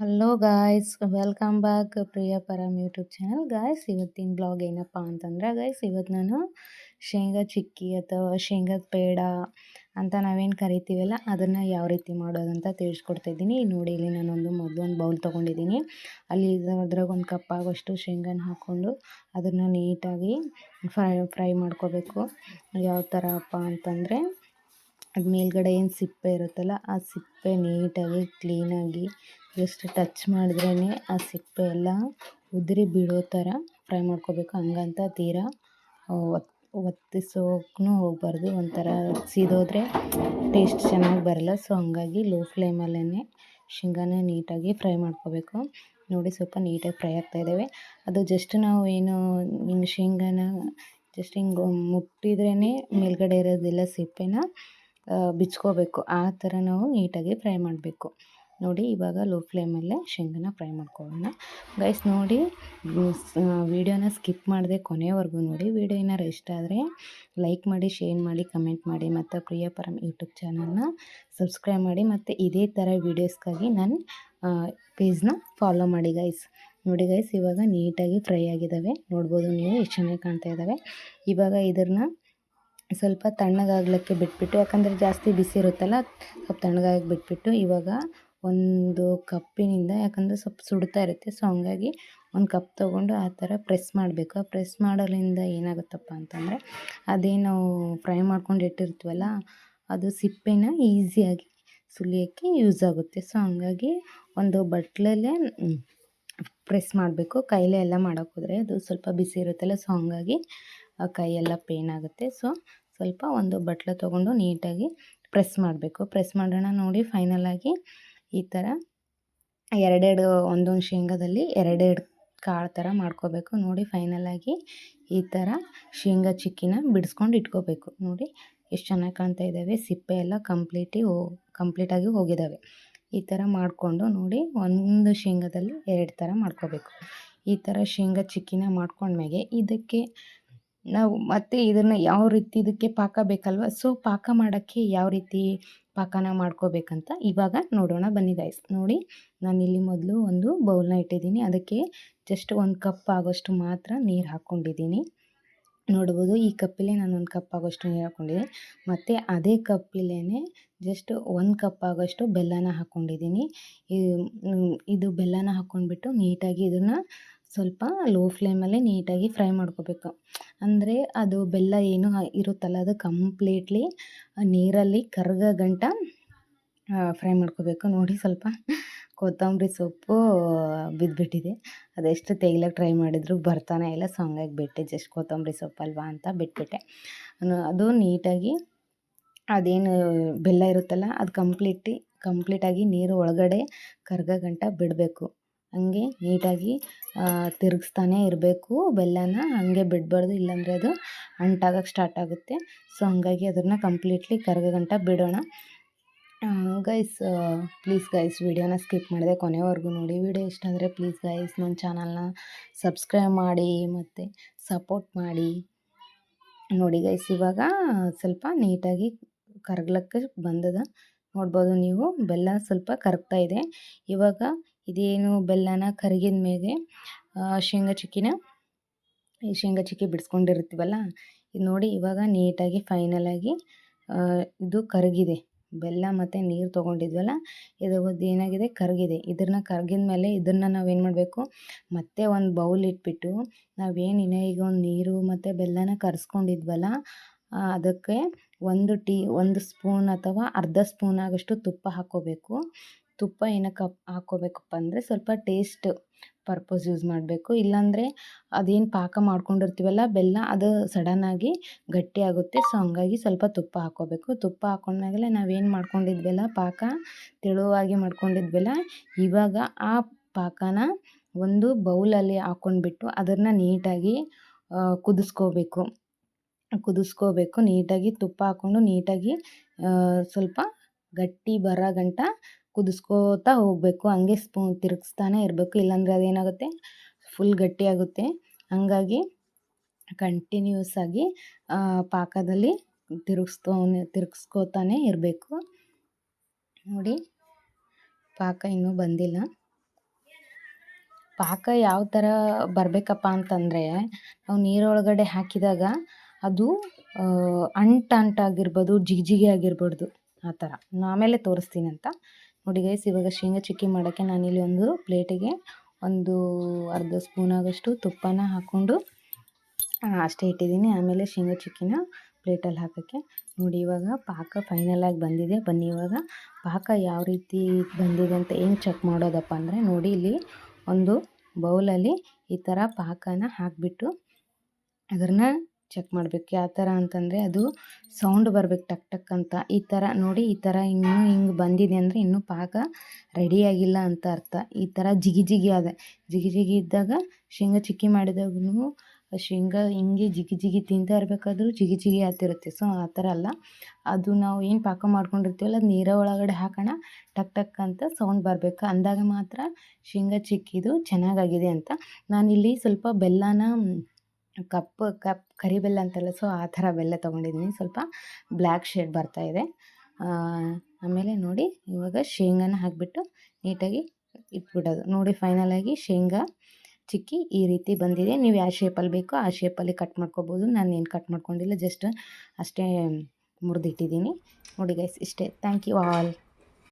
Hello guys welcome back Priya Param YouTube channel guys ಇವತ್ತಿನ blog ಏನಪ್ಪ ಅಂತಂದ್ರೆ guys ಇವತ್ತು ನಾನು ಶೇಂಗಾ ಚಿಕ್ಕಿ ಅಥವಾ ಶೇಂಗಾದ ಪೇಡ ಅಂತ ನಾವೇನು ಕರಿತೀವಲ್ಲ, ಅದನ್ನು ಯಾವ ರೀತಿ ಮಾಡೋದಂತ ತಿಳಿಸ್ಕೊಡ್ತಾಯಿದ್ದೀನಿ ನೋಡಿ ಇಲ್ಲಿ ನಾನೊಂದು ಮೊದಲು ಒಂದು ಬೌಲ್ ತೊಗೊಂಡಿದ್ದೀನಿ. ಅಲ್ಲಿ ಅದ್ರಾಗ ಒಂದು ಕಪ್ ಆಗೋಷ್ಟು ಶೇಂಗಾನ ಹಾಕ್ಕೊಂಡು ಅದನ್ನು ನೀಟಾಗಿ ಫ್ರೈ ಫ್ರೈ ಮಾಡ್ಕೋಬೇಕು. ಯಾವ ಥರ ಅಪ್ಪ ಅಂತಂದರೆ ಅದು ಮೇಲ್ಗಡೆ ಏನು ಸಿಪ್ಪೆ ಇರುತ್ತಲ್ಲ, ಆ ಸಿಪ್ಪೆ ನೀಟಾಗಿ, ಕ್ಲೀನಾಗಿ ಜಸ್ಟ್ ಟಚ್ ಮಾಡಿದ್ರೇ ಆ ಸಿಪ್ಪೆ ಎಲ್ಲ ಉದುರಿ ಬೀಳೋ ಥರ ಫ್ರೈ ಮಾಡ್ಕೋಬೇಕು. ಹಂಗಂತ ತೀರಾ ಒತ್ತಿ ಒತ್ತಿಸೋಕ್ಕೂ ಹೋಗಬಾರ್ದು. ಒಂಥರ ಸೀದೋದ್ರೆ ಟೇಸ್ಟ್ ಚೆನ್ನಾಗಿ ಬರಲ್ಲ. ಸೊ ಹಂಗಾಗಿ ಲೋ ಫ್ಲೇಮಲ್ಲೇ ಶೇಂಗಾನ ನೀಟಾಗಿ ಫ್ರೈ ಮಾಡ್ಕೋಬೇಕು. ನೋಡಿ ಸ್ವಲ್ಪ ನೀಟಾಗಿ ಫ್ರೈ ಆಗ್ತಾಯಿದ್ದಾವೆ ಅದು ಜಸ್ಟ್ ನಾವು ಏನು, ಹಿಂಗೆ ಶೇಂಗಾನ ಜಸ್ಟ್ ಹಿಂಗೆ ಮುಟ್ಟಿದ್ರೇ ಮೇಲ್ಗಡೆ ಇರೋದಿಲ್ಲ ಸಿಪ್ಪೆನ ಬಿಚ್ಕೋಬೇಕು. ಆ ಥರ ನಾವು ನೀಟಾಗಿ ಫ್ರೈ ಮಾಡಬೇಕು. ನೋಡಿ, ಇವಾಗ ಲೋ ಫ್ಲೇಮಲ್ಲೇ ಶೇಂಗನ ಫ್ರೈ ಮಾಡ್ಕೊಳ್ಳೋಣ. ಗೈಸ್ ನೋಡಿ ವಿಡಿಯೋನ ಸ್ಕಿಪ್ ಮಾಡಿದೆ ಕೊನೆವರೆಗೂ ನೋಡಿ. ವಿಡಿಯೋ ಏನಾರು ಇಷ್ಟ ಆದರೆ ಲೈಕ್ ಮಾಡಿ ಶೇರ್ ಮಾಡಿ ಕಮೆಂಟ್ ಮಾಡಿ, ಮತ್ತು ಪ್ರಿಯಪರಂ ಯೂಟ್ಯೂಬ್ ಚಾನಲ್ನ ಸಬ್ಸ್ಕ್ರೈಬ್ ಮಾಡಿ, ಮತ್ತು ಇದೇ ಥರ ವೀಡಿಯೋಸ್ಗಾಗಿ ನನ್ನ ಪೇಜ್ನ ಫಾಲೋ ಮಾಡಿ ಗೈಸ್ ನೋಡಿ ಗೈಸ್ ಇವಾಗ ನೀಟಾಗಿ ಫ್ರೈ ಆಗಿದ್ದಾವೆ. ನೋಡ್ಬೋದು ನೀವು ಎಷ್ಟು ಚೆನ್ನಾಗಿ ಕಾಣ್ತಾ ಇದ್ದಾವೆ. ಇವಾಗ ಇದನ್ನು ಸ್ವಲ್ಪ ತಣ್ಣಗಾಗ್ಲಿಕ್ಕೆ ಬಿಟ್ಬಿಟ್ಟು, ಯಾಕಂದರೆ ಜಾಸ್ತಿ ಬಿಸಿ ಇರುತ್ತಲ್ಲ, ಸ್ವಲ್ಪ ತಣ್ಣಗಾಗಿ ಬಿಟ್ಬಿಟ್ಟು ಇವಾಗ ಒಂದು ಕಪ್ಪಿನಿಂದ, ಯಾಕಂದರೆ ಸ್ವಲ್ಪ ಸುಡ್ತಾ ಇರುತ್ತೆ, ಸೊ ಹಂಗಾಗಿ ಒಂದು ಕಪ್ ತೊಗೊಂಡು ಆ ಥರ ಪ್ರೆಸ್ ಮಾಡಬೇಕು. ಆ ಪ್ರೆಸ್ ಮಾಡೋದ್ರಿಂದ ಏನಾಗುತ್ತಪ್ಪ ಅಂತಂದರೆ ಅದೇ ನಾವು ಫ್ರೈ ಮಾಡ್ಕೊಂಡು ಇಟ್ಟಿರ್ತೀವಲ್ಲ, ಅದು ಸಿಪ್ಪೆನ ಈಸಿಯಾಗಿ ಸುಲಿಯೋಕ್ಕೆ ಯೂಸ್ ಆಗುತ್ತೆ. ಸೊ ಹಂಗಾಗಿ ಒಂದು ಬಟ್ಲಲ್ಲೇ ಪ್ರೆಸ್ ಮಾಡಬೇಕು. ಕೈಲೇ ಎಲ್ಲ ಮಾಡೋಕ್ಕೋದ್ರೆ ಅದು ಸ್ವಲ್ಪ ಬಿಸಿ ಇರುತ್ತಲ್ಲ, ಸೊ ಹಂಗಾಗಿ ಕೈಯೆಲ್ಲ ಪೇನ್ ಆಗುತ್ತೆ. ಸೊ ಸ್ವಲ್ಪ ಒಂದು ಬಟ್ಲು ತೊಗೊಂಡು ನೀಟಾಗಿ ಪ್ರೆಸ್ ಮಾಡಬೇಕು. ಪ್ರೆಸ್ ಮಾಡೋಣ ನೋಡಿ ಫೈನಲಾಗಿ ಈ ಥರ ಎರಡೆರಡು ಒಂದೊಂದು ಶೇಂಗಾದಲ್ಲಿ ಎರಡೆರಡು ಕಾಳು ಥರ ಮಾಡ್ಕೋಬೇಕು. ನೋಡಿ ಫೈನಲಾಗಿ ಈ ಥರ ಶೇಂಗಾ ಚಿಕ್ಕಿನ ಬಿಡಿಸ್ಕೊಂಡು ಇಟ್ಕೋಬೇಕು. ನೋಡಿ ಎಷ್ಟು ಚೆನ್ನಾಗಿ ಕಾಣ್ತಾ ಇದ್ದಾವೆ ಸಿಪ್ಪೆ ಎಲ್ಲ ಕಂಪ್ಲೀಟಿ ಹೋ ಕಂಪ್ಲೀಟಾಗಿ ಹೋಗಿದ್ದಾವೆ ಈ ಥರ ಮಾಡಿಕೊಂಡು ನೋಡಿ ಒಂದು ಶೇಂಗಾದಲ್ಲಿ ಎರಡು ಥರ ಮಾಡ್ಕೋಬೇಕು. ಈ ಥರ ಶೇಂಗಾ ಚಿಕ್ಕಿನ ಮಾಡ್ಕೊಂಡ್ಮೇಲೆ ಇದಕ್ಕೆ ನಾವು ಮತ್ತು ಇದನ್ನು ಯಾವ ರೀತಿ ಇದಕ್ಕೆ ಪಾಕ ಬೇಕಲ್ವ? ಸೊ ಪಾಕ ಮಾಡೋಕ್ಕೆ ಯಾವ ರೀತಿ ಪಾಕನ ಮಾಡ್ಕೋಬೇಕಂತ ಇವಾಗ ನೋಡೋಣ ಬನ್ನಿ ಗೈಸ್ ನೋಡಿ, ನಾನಿಲ್ಲಿ ಮೊದಲು ಒಂದು ಬೌಲ್ನ ಇಟ್ಟಿದ್ದೀನಿ. ಅದಕ್ಕೆ ಜಸ್ಟ್ ಒಂದು ಕಪ್ ಆಗೋಷ್ಟು ಮಾತ್ರ ನೀರು ಹಾಕ್ಕೊಂಡಿದ್ದೀನಿ ನೋಡ್ಬೋದು, ಈ ಕಪ್ಪಲ್ಲೇ ನಾನು ಒಂದು ಕಪ್ ಆಗೋಷ್ಟು ನೀರು ಹಾಕ್ಕೊಂಡಿದ್ದೀನಿ ಮತ್ತು ಅದೇ ಕಪ್ಪಿಲೇ ಜಸ್ಟ್ ಒಂದು ಕಪ್ ಆಗೋಷ್ಟು ಬೆಲ್ಲನ ಹಾಕ್ಕೊಂಡಿದ್ದೀನಿ ಇದು ಬೆಲ್ಲನ ಹಾಕ್ಕೊಂಡ್ಬಿಟ್ಟು ನೀಟಾಗಿ ಇದನ್ನು ಸ್ವಲ್ಪ ಲೋ ಫ್ಲೇಮಲ್ಲೇ ನೀಟಾಗಿ ಫ್ರೈ ಮಾಡ್ಕೋಬೇಕು. ಅಂದರೆ ಅದು ಬೆಲ್ಲ ಏನು ಇರುತ್ತಲ್ಲ, ಅದು ಕಂಪ್ಲೀಟ್ಲಿ ನೀರಲ್ಲಿ ಕರಗೋ ಗಂಟ ಫ್ರೈ ಮಾಡ್ಕೋಬೇಕು. ನೋಡಿ ಸ್ವಲ್ಪ ಕೊತ್ತಂಬರಿ ಸೊಪ್ಪು ಬಿದ್ದುಬಿಟ್ಟಿದೆ ಅದೆಷ್ಟು ತೆಗಿಲಕ್ಕೆ ಟ್ರೈ ಮಾಡಿದ್ರು ಬರ್ತಾನೆ ಇಲ್ಲ ಸೊ ಹಂಗಾಗಿ ಬಿಟ್ಟೆ. ಜಸ್ಟ್ ಕೊತ್ತಂಬರಿ ಸೊಪ್ಪಲ್ವಾ ಅಂತ ಬಿಟ್ಬಿಟ್ಟೆ. ಅದು ನೀಟಾಗಿ ಅದೇನು ಬೆಲ್ಲ ಇರುತ್ತಲ್ಲ, ಅದು ಕಂಪ್ಲೀಟಿ ಕಂಪ್ಲೀಟಾಗಿ ನೀರು ಒಳಗಡೆ ಕರ್ಗೋ ಗಂಟ ಬಿಡಬೇಕು. ಹಂಗೆ ನೀಟಾಗಿ ತಿರುಗಿಸ್ತಾನೆ ಇರಬೇಕು. ಬೆಲ್ಲನ ಹಾಗೆ ಬಿಡಬಾರ್ದು, ಇಲ್ಲಾಂದರೆ ಅದು ಅಂಟಾಗಕ್ಕೆ ಸ್ಟಾರ್ಟ್ ಆಗುತ್ತೆ. ಸೊ ಹಂಗಾಗಿ ಅದನ್ನು ಕಂಪ್ಲೀಟ್ಲಿ ಕರಗೋ ಬಿಡೋಣ. ಗೈಸ್ ಪ್ಲೀಸ್ ಗೈಸ್ ವಿಡಿಯೋನ ಸ್ಕಿಪ್ ಮಾಡಿದೆ ಕೊನೆವರೆಗೂ ನೋಡಿ. ವಿಡಿಯೋ ಇಷ್ಟ ಆದರೆ ಪ್ಲೀಸ್ ಗೈಸ್ ನನ್ನ ಚಾನಲ್ನ ಸಬ್ಸ್ಕ್ರೈಬ್ ಮಾಡಿ ಮತ್ತು ಸಪೋರ್ಟ್ ಮಾಡಿ. ನೋಡಿ ಗೈಸ್ ಇವಾಗ ಸ್ವಲ್ಪ ನೀಟಾಗಿ ಕರಗ್ಲಕ್ಕೆ ಬಂದದ. ನೋಡ್ಬೋದು ನೀವು, ಬೆಲ್ಲ ಸ್ವಲ್ಪ ಕರಗ್ತಾ ಇದೆ. ಇವಾಗ ಇದೇನು ಬೆಲ್ಲನ ಕರಗಿದ ಮೇಲೆ ಶೇಂಗಾ ಚಿಕ್ಕಿನ, ಈ ಶೇಂಗಾ ಚಿಕ್ಕಿ ಬಿಡಿಸ್ಕೊಂಡಿರ್ತೀವಲ್ಲ, ಇದು ನೋಡಿ ಇವಾಗ ನೀಟಾಗಿ ಫೈನಲಾಗಿ ಇದು ಕರಗಿದೆ. ಬೆಲ್ಲ ಮತ್ತು ನೀರು ತೊಗೊಂಡಿದ್ವಲ್ಲ, ಇದು ಏನಾಗಿದೆ? ಕರಗಿದೆ. ಇದನ್ನ ಕರಗಿದ ಮೇಲೆ ಇದನ್ನು ನಾವೇನು ಮಾಡಬೇಕು? ಮತ್ತೆ ಒಂದು ಬೌಲ್ ಇಟ್ಬಿಟ್ಟು, ನಾವೇನು ಇನ್ನೂ ಈಗ ಒಂದು ನೀರು ಮತ್ತು ಬೆಲ್ಲನ ಕರೆಸ್ಕೊಂಡಿದ್ವಲ್ಲ ಅದಕ್ಕೆ ಒಂದು ಟೀ, ಒಂದು ಸ್ಪೂನ್ ಅಥವಾ ಅರ್ಧ ಸ್ಪೂನ್ ಆಗಷ್ಟು ತುಪ್ಪ ಹಾಕ್ಕೋಬೇಕು. ತುಪ್ಪ ಏನಕ್ಕೆ ಹಾಕ್ಕೋಬೇಕಪ್ಪ ಅಂದರೆ ಸ್ವಲ್ಪ ಟೇಸ್ಟ್ ಪರ್ಪಸ್ ಯೂಸ್ ಮಾಡಬೇಕು. ಇಲ್ಲಾಂದರೆ ಅದೇನು ಪಾಕ ಮಾಡ್ಕೊಂಡಿರ್ತೀವಲ್ಲ ಬೆಲ್ಲ, ಅದು ಸಡನ್ನಾಗಿ ಗಟ್ಟಿ ಆಗುತ್ತೆ. ಸೊ, ಹಂಗಾಗಿ ಸ್ವಲ್ಪ ತುಪ್ಪ ಹಾಕ್ಕೋಬೇಕು. ತುಪ್ಪ ಹಾಕ್ಕೊಂಡ್ಮೇಲೆ ನಾವೇನು ಮಾಡ್ಕೊಂಡಿದ್ವಲ್ಲ ಪಾಕ, ತೆಳುವಾಗಿ ಮಾಡ್ಕೊಂಡಿದ್ವಲ್ಲ, ಇವಾಗ ಆ ಪಾಕನ ಒಂದು ಬೌಲಲ್ಲಿ ಹಾಕ್ಕೊಂಡ್ಬಿಟ್ಟು ಅದನ್ನು ನೀಟಾಗಿ ಕುದಿಸ್ಕೋಬೇಕು. ಕುದಿಸ್ಕೋಬೇಕು. ನೀಟಾಗಿ ತುಪ್ಪ ಹಾಕ್ಕೊಂಡು ನೀಟಾಗಿ ಸ್ವಲ್ಪ ಗಟ್ಟಿ ಬರೋ ಗಂಟ ಕುದಿಸ್ಕೋತಾ ಹೋಗಬೇಕು. ಹಂಗೆ ಸ್ಪೂನ್ ತಿರುಗಿಸ್ತಾನೆ ಇರಬೇಕು. ಇಲ್ಲಾಂದರೆ ಅದೇನಾಗುತ್ತೆ? ಫುಲ್ ಗಟ್ಟಿಯಾಗುತ್ತೆ ಹಾಗಾಗಿ ಕಂಟಿನ್ಯೂಸ್ ಆಗಿ ಪಾಕದಲ್ಲಿ ತಿರುಗಿಸ್ತೋ, ತಿರುಗಿಸ್ಕೋತಾನೆ ಇರಬೇಕು. ನೋಡಿ, ಪಾಕ ಇನ್ನೂ ಬಂದಿಲ್ಲ. ಪಾಕ ಯಾವ ಥರ ಬರಬೇಕಪ್ಪ ಅಂತಂದರೆ, ನಾವು ನೀರೊಳಗಡೆ ಹಾಕಿದಾಗ ಅದು ಅಂಟು ಅಂಟಾಗಿರ್ಬೋದು ಜಿಗಿ ಜಿಗಿ ಆಗಿರ್ಬಾರ್ದು. ಆ ಥರ. ಆಮೇಲೆ ತೋರಿಸ್ತೀನಿ ಅಂತ. ನೋಡಿ ಗೈಸ್ ಇವಾಗ ಶೇಂಗಾ ಚಿಕ್ಕಿ ಮಾಡೋಕ್ಕೆ ನಾನಿಲ್ಲಿ ಒಂದು ಪ್ಲೇಟಿಗೆ ಒಂದು ಅರ್ಧ ಸ್ಪೂನ್ ಆಗೋಷ್ಟು ತುಪ್ಪನ ಹಾಕ್ಕೊಂಡು ಅಷ್ಟೇ ಇಟ್ಟಿದ್ದೀನಿ. ಆಮೇಲೆ ಶೇಂಗಾ ಚಿಕ್ಕಿನ ಪ್ಲೇಟಲ್ಲಿ ಹಾಕೋಕ್ಕೆ. ನೋಡಿ, ಇವಾಗ ಪಾಕ ಫೈನಲಾಗಿ ಬಂದಿದೆ. ಬನ್ನಿ, ಇವಾಗ ಪಾಕ ಯಾವ ರೀತಿ ಬಂದಿದೆ ಅಂತ ಹೆಂಗೆ ಚೆಕ್ ಮಾಡೋದಪ್ಪ ಅಂದರೆ, ನೋಡಿ, ಇಲ್ಲಿ ಒಂದು ಬೌಲಲ್ಲಿ ಈ ಥರ ಪಾಕನ ಹಾಕಿಬಿಟ್ಟು ಅದನ್ನು ಚೆಕ್ ಮಾಡಬೇಕು. ಯಾವ ಥರ ಅಂತಂದರೆ ಅದು ಸೌಂಡ್ ಬರಬೇಕು ಟಕ್ ಟಕ್ ಅಂತ. ಈ ಥರ ನೋಡಿ, ಈ ಥರ ಇನ್ನೂ ಹಿಂಗೆ ಬಂದಿದೆ ಅಂದರೆ ಇನ್ನೂ ಪಾಕ ರೆಡಿಯಾಗಿಲ್ಲ ಅಂತ ಅರ್ಥ. ಈ ಥರ ಜಿಗಿ ಜಿಗಿ ಆದ. ಜಿಗಿ ಜಿಗಿ ಇದ್ದಾಗ ಶೇಂಗಾ ಚಿಕ್ಕಿ ಮಾಡಿದಾಗೂ ಶೇಂಗಾ ಹಿಂಗೆ ಜಿಗಿ ಜಿಗಿ ತಿಂತಾ ಇರಬೇಕಾದ್ರೂ ಜಿಗಿ ಜಿಗಿ ಆಗ್ತಿರುತ್ತೆ. ಸೊ ಆ ಥರ ಅಲ್ಲ. ಅದು ನಾವು ಏನು ಪಾಕ ಮಾಡ್ಕೊಂಡಿರ್ತೀವಲ್ಲ, ಅದು ನೀರ ಒಳಗಡೆ ಹಾಕೋಣ, ಟಕ್ ಟಕ್ ಅಂತ ಸೌಂಡ್ ಬರಬೇಕು. ಅಂದಾಗ ಮಾತ್ರ ಶೇಂಗಾ ಚಿಕ್ಕಿದು ಚೆನ್ನಾಗಾಗಿದೆ ಅಂತ. ನಾನಿಲ್ಲಿ ಸ್ವಲ್ಪ ಬೆಲ್ಲನ ಕಪ್ ಕಪ್ ಕರಿಬೆಲ್ಲ ಅಂತಲ್ಲ ಸೊ ಆ ಥರ ಬೆಲ್ಲ ತೊಗೊಂಡಿದ್ದೀನಿ ಸ್ವಲ್ಪ ಬ್ಲ್ಯಾಕ್ ಶೇಡ್ ಬರ್ತಾ ಇದೆ. ಆಮೇಲೆ ನೋಡಿ, ಇವಾಗ ಶೇಂಗಾನ ಹಾಕಿಬಿಟ್ಟು ನೀಟಾಗಿ ಇಟ್ಬಿಡೋದು. ನೋಡಿ ಫೈನಲಾಗಿ ಶೇಂಗಾ ಚಿಕ್ಕಿ ಈ ರೀತಿ ಬಂದಿದೆ. ನೀವು ಯಾವ ಶೇಪಲ್ಲಿ ಬೇಕೋ ಆ ಶೇಪಲ್ಲಿ ಕಟ್ ಮಾಡ್ಕೋಬೋದು. ನಾನು ಏನು ಕಟ್ ಮಾಡ್ಕೊಂಡಿಲ್ಲ ಜಸ್ಟ್ ಅಷ್ಟೇ ಮುರಿದಿಟ್ಟಿದ್ದೀನಿ ನೋಡಿ ಗೈಸ್ ಇಷ್ಟೇ. Thank you all